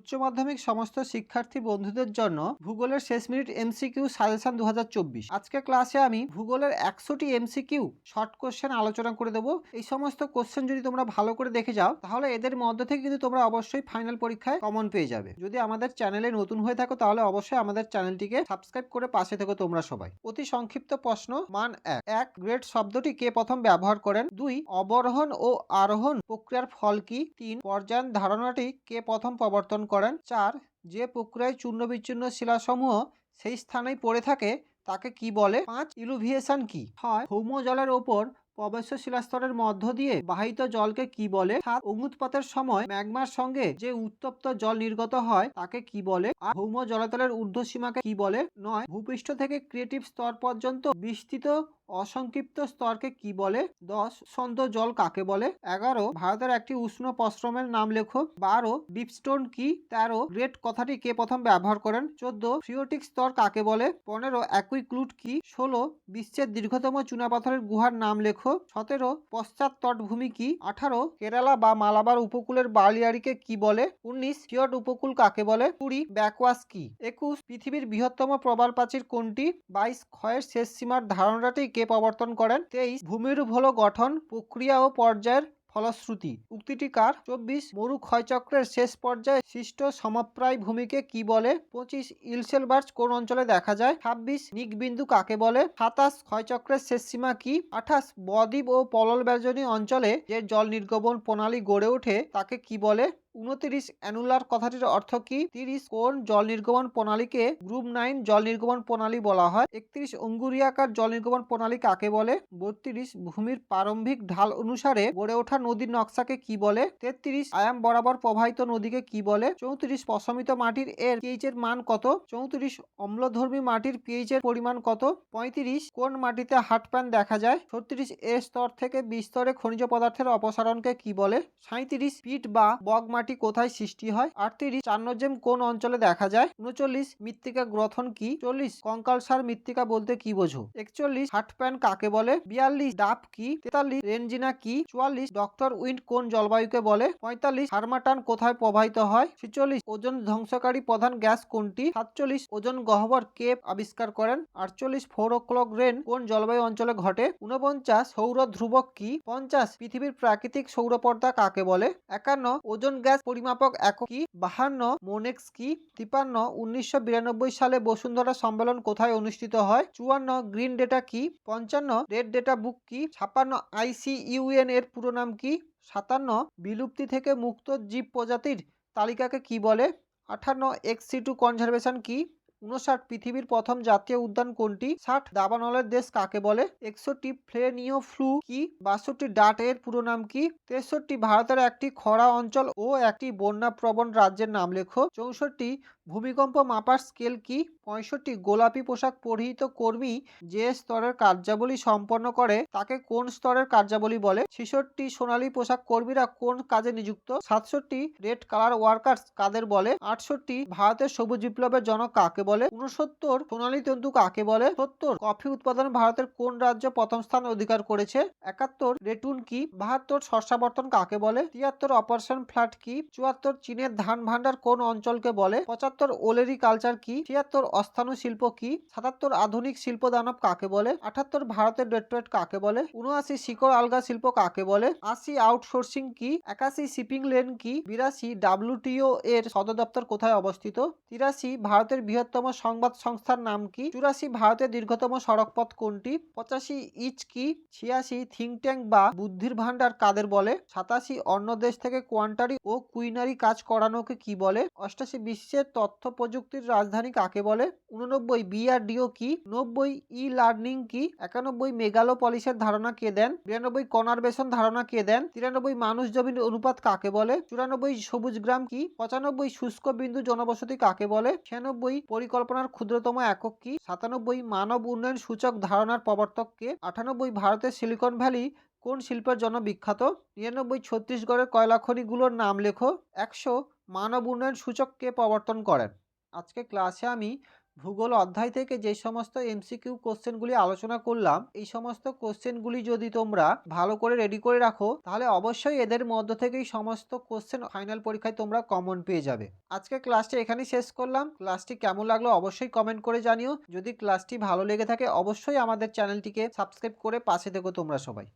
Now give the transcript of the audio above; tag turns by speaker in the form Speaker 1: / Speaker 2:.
Speaker 1: উচ্চ মাধ্যমিক সমস্ত শিক্ষার্থী বন্ধুদের জন্য ভূগোলের শেষ মিনিট এমসিকিউ সাজেশন দু হাজার চব্বিশ। আজকে ক্লাসে আমি ভূগোলের একশোটি এমসিকিউ শর্ট কোশ্চেন আলোচনা করে দেবো। এই সমস্ত কোশ্চেন যদি তোমরা ভালো করে দেখে যাও, তাহলে এদের মধ্য থেকে কিন্তু তোমরা অবশ্যই ফাইনাল পরীক্ষায় কমন পেয়ে যাবে। যদি আমাদের চ্যানেলে নতুন হয়ে থাকো, তাহলে অবশ্যই আমাদের চ্যানেলটিকে সাবস্ক্রাইব করে পাশে থেকো তোমরা সবাই। অতি সংক্ষিপ্ত প্রশ্ন, মান এক। এক, গ্রেড শব্দটি কে প্রথম ব্যবহার করেন? দুই, অবরোহণ ও আরোহণ প্রক্রিয়ার ফল কি? তিন, পর্যায়ন ধারণাটি কে প্রথম প্রবর্তন করেন। চার, যে প্রক্রিয়ায় চূর্ণ বিচ্ছিন্ন শিলাসমূহ সেই স্থানেই পড়ে থাকে, তাকে কি বলে? পাঁচ, ইলুভিয়েশন কি? হয় ভৌম জলের ওপর প্রবেশ্য শিলাস্তরের মধ্য দিয়ে বাহিত জলকে কি বলে? সাত অগ্নুৎপাতের সময় ম্যাগমার সঙ্গে যে উত্তপ্ত জল নির্গত হয়, তাকে কি বলে? আর ভৌম জলতলের ঊর্ধ্বসীমাকে কি বলে? নয়, ভূপৃষ্ঠ থেকে ক্রিয়েটিভ স্তর পর্যন্ত বিস্তৃত অসংক্ষিপ্ত স্তরকে কি বলে? দশ সন্দ জল কাকে বলে? এগারো, ভারতের একটি উষ্ণ পশ্রমের নাম লেখো। বারো ডিপস্টোন কি? তেরো, গ্রেট কথাটি কে প্রথম ব্যবহার করেন? চোদ্দ ফ্রিওটিক স্তর কাকে বলে? পনেরো একই ক্লুট কি? ষোলো, বিশ্বের দীর্ঘতম চুনাপাথরের গুহার নাম লেখো। সতেরো পশ্চাৎ তটভূমি কি? আঠারো, কেরালা বা মালাবার উপকূলের বালিয়াড়িকে কি বলে? উনিশ ফিয়ট উপকূল কাকে বলে? কুড়ি ব্যাকওয়াস কি? একুশ, পৃথিবীর বৃহত্তম প্রবাল প্রাচীর কোনটি? বাইশ, ক্ষয়ের শেষ সীমার ধারণাটি কে প্রবর্তন করেন? তেইশ ভূমিরূপ হল গঠন, প্রক্রিয়া ও পর্যায়ের ফলশ্রুতি। উক্তিটি কার? চব্বিশ মরু ক্ষয়চক্রের শেষ পর্যায়ে সৃষ্ট সমপ্রায় ভূমিকে কি বলে? পঁচিশ, ইলসেলবার্চ কোন অঞ্চলে দেখা যায়? ছাব্বিশ, নিকবিন্দু কাকে বলে? সাতাশ, ক্ষয়চক্রের শেষ সীমা কি? আঠাশ, বদ্বীপ ও পলল ব্যজনী অঞ্চলে যে জল নির্গমন প্রণালী গড়ে ওঠে, তাকে কি বলে? উনতিরিশ অ্যানুলার কথাটির অর্থ কি? তিরিশ কোন জল নির্গমন প্রণালীকে গ্রুপ নাইন জল নির্গমন প্রণালী বলা হয়। একত্রিশ অঙ্গুরিয়াকার জল নির্গমন প্রণালী কাকে বলে? বত্রিশ ভূমির প্রারম্ভিক ঢাল অনুসারে গড়ে ওঠা নদীর নকশাকে কি বলে? তেত্রিশ আয়াম বরাবর প্রবাহিত নদীকে কি বলে? চৌত্রিশ পশমিত মাটির এর পিএইচ এর মান কত? চৌত্রিশ অম্লধর্মী মাটির পিএইচ এর পরিমাণ কত? পঁয়ত্রিশ কোন মাটিতে হাটপ্যান দেখা যায়? ছত্রিশ এ স্তর থেকে বিস্তরে খনিজ পদার্থের অপসারণকে কি বলে? সাঁত্রিশ পিট বা বগ মাটি কোথায় সৃষ্টি হয়? আটত্রিশ চান্নজেম কোন অঞ্চলে দেখা যায়? উনচল্লিশ, মৃত্তিকা গ্রথন কি? চল্লিশ কঙ্কালসার মৃত্তিকা বলতে কি বোঝো? একচল্লিশ হাট হাটপ্যান কাকে বলে? বিয়াল্লিশ, ডাব কি? তেতাল্লিশ রেঞ্জিনা কি? চুয়াল্লিশ, ডক্টর উইন্ড কোন জলবায়ুকে বলে? পঁয়তাল্লিশ, হারমাটান কোথায় প্রবাহিত হয়? ছেচল্লিশ, ওজন ধ্বংসকারী প্রধান গ্যাস কোনটি? সাতচল্লিশ, ওজন গহ্বর কে আবিষ্কার করেন? আটচল্লিশ ফোর ক্লক রেন কোন জলবায়ু অঞ্চলে ঘটে? উনপঞ্চাশ সৌর ধ্রুবক কি? পঞ্চাশ, পৃথিবীর প্রাকৃতিক সৌরপর্দা কাকে বলে? একান্ন, ওজন গ্যাস পরিমাপক একক কি বাহান্ন মোনেক্স কি তিপান্ন, উনিশশো বিরানব্বই সালে বসুন্ধরা সম্মেলন কোথায় অনুষ্ঠিত হয়? চুয়ান্ন, গ্রিন ডেটা কি? পঞ্চান্ন, রেড ডেটা বুক কি? ছাপ্পান্ন, আইসিইউএন এর পুরো নাম কি? সাতান্ন, বিলুপ্তি থেকে মুক্ত জীব প্রজাতির তালিকাকে কি বলে? আঠান্ন এক্স টু কনজারভেশন কি? উনষাট পৃথিবীর প্রথম জাতীয় উদ্যান কোনটি? ষাট দাবানলের দেশ কাকে বলে? একষট্টি ফ্লেনিও ফ্লু কি? বাষট্টি ডাট এর পুরো নাম কি? তেষট্টি ভারতের একটি খরা অঞ্চল ও একটি বন্যা প্রবণ রাজ্যের নাম লেখো। চৌষট্টি ভূমিকম্প মাপার স্কেল কি? পঁয়ষট্টি। গোলাপি পোশাক পরিহিত কর্মী যে স্তরের কার্যাবলী সম্পন্ন করে, তাকে কোন স্তরের কার্যাবলী বলে? ছেষট্টি। সোনালী পোশাক কর্মীরা কোন কাজে নিযুক্ত? সাতষট্টি। রেড কালার ওয়ার্কার্স কাদের বলে? আটষট্টি। ভারতের সবুজ বিপ্লবের জনক কাকে বলে? উনসত্তর সোনালী তন্তু কাকে বলে? সত্তর। কফি উৎপাদনে ভারতের কোন রাজ্য প্রথম স্থান অধিকার করেছে? একাত্তর। রেটুন কি? বাহাত্তর। শস্যাবর্তন কাকে বলে? তিয়াত্তর। অপারেশন ফ্ল্যাট কি? চুয়াত্তর। চীনের ধান ভান্ডার কোন অঞ্চলকে বলে? পঁচাত্তর। ওলেরি কালচার কি? ছিয়াত্তর অস্থানু শিল্প কি? সাতাত্তর আধুনিক শিল্প দানব কাকে বলে? আঠাত্তর ভারতের ডেট্রয়েট কাকে বলে? উনআশি শিকড় আলগা শিল্প কাকে বলে? আশি আউটসোর্সিং কি? একাশি শিপিং লেন কি? বিরাশি ডাব্লিউটিও এর সদর দপ্তর কোথায় অবস্থিত? তিরাশি ভারতের বৃহত্তম সংবাদ সংস্থার নাম কি? চুরাশি ভারতের দীর্ঘতম সড়কপথ কোনটি? পঁচাশি ইচ কি? ছিয়াশি থিঙ্ক ট্যাঙ্ক বা বুদ্ধির ভান্ডার কাদের বলে? সাতাশি অন্য দেশ থেকে কোয়ান্টারি ও কুইনারি কাজ করানোকে কি বলে? অষ্টাশি বিশ্বের তথ্য প্রযুক্তির রাজধানী কাকে বলে? উননব্বই বিআরডিও কি? নব্বই ই লার্নিং কি? একানব্বই মেগালোপলিসের ধারণা কে দেন? বিরানব্বই কনারবেশন ধারণা কে দেন? তিরানব্বই মানুষ জমির অনুপাত কাকে বলে? চুরানব্বই সবুজ গ্রাম কি? পঁচানব্বই শুষ্ক বিন্দু জনবসতি কাকে বলে? ছিয়ানব্বই পরিকল্পনার ক্ষুদ্রতম একক কি? সাতানব্বই মানব উন্নয়ন সূচক ধারণার প্রবর্তক কে? আটানব্বই ভারতের সিলিকন ভ্যালি কোন শিল্পের জন্য বিখ্যাত? নিরানব্বই ছত্তিশগড়ের কয়লা খনিগুলোর নাম লেখো। একশো মানব উন্নয়ন সূচককে প্রবর্তন করেন। আজকে ক্লাসে আমি ভূগোল অধ্যায় থেকে যে সমস্ত এমসিকিউ কোশ্চেনগুলি আলোচনা করলাম, এই সমস্ত কোশ্চেনগুলি যদি তোমরা ভালো করে রেডি করে রাখো, তাহলে অবশ্যই এদের মধ্য থেকেই সমস্ত কোশ্চেন ফাইনাল পরীক্ষায় তোমরা কমন পেয়ে যাবে। আজকে ক্লাসটি এখানেই শেষ করলাম। ক্লাসটি কেমন লাগল অবশ্যই কমেন্ট করে জানিও। যদি ক্লাসটি ভালো লেগে থাকে, অবশ্যই আমাদের চ্যানেলটিকে সাবস্ক্রাইব করে পাশে দেখো তোমরা সবাই।